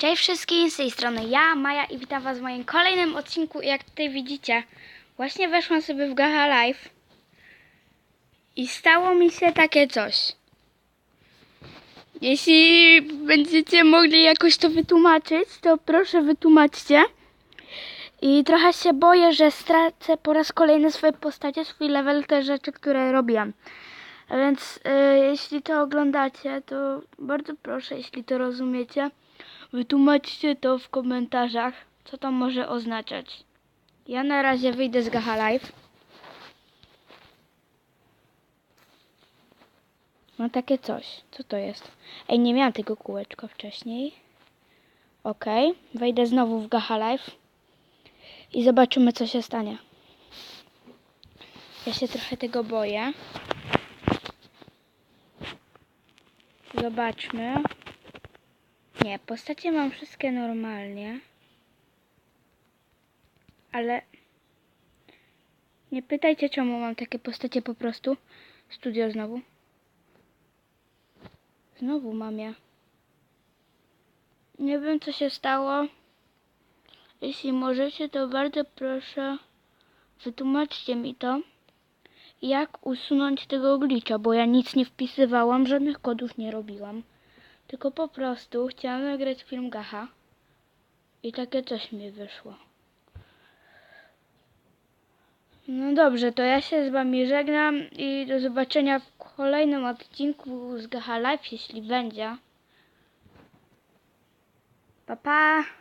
Cześć wszystkim, z tej strony ja, Maja i witam was w moim kolejnym odcinku. Jak tutaj widzicie, właśnie weszłam sobie w Gacha Live i stało mi się takie coś. Jeśli będziecie mogli jakoś to wytłumaczyć, to proszę wytłumaczcie. I trochę się boję, że stracę po raz kolejny swoje postacie, swój level, te rzeczy, które robiłam. A więc y, jeśli to oglądacie, to bardzo proszę, jeśli to rozumiecie, wytłumaczcie to w komentarzach, co to może oznaczać. Ja na razie wyjdę z Gacha Live. Mam takie coś. Co to jest? Ej, nie miałam tego kółeczka wcześniej. Okej, wejdę znowu w Gacha Live i zobaczymy, co się stanie. Ja się trochę tego boję. Zobaczmy. Nie, postacie mam wszystkie normalnie. Ale nie pytajcie, czemu mam takie postacie po prostu. Studio znowu. Znowu mam je. Nie wiem, co się stało. Jeśli możecie, to bardzo proszę, wytłumaczcie mi to, jak usunąć tego glitcha, bo ja nic nie wpisywałam, żadnych kodów nie robiłam. Tylko po prostu chciałam nagrać film Gacha i takie coś mi wyszło. No dobrze, to ja się z wami żegnam i do zobaczenia w kolejnym odcinku z Gacha Live, jeśli będzie. Pa pa!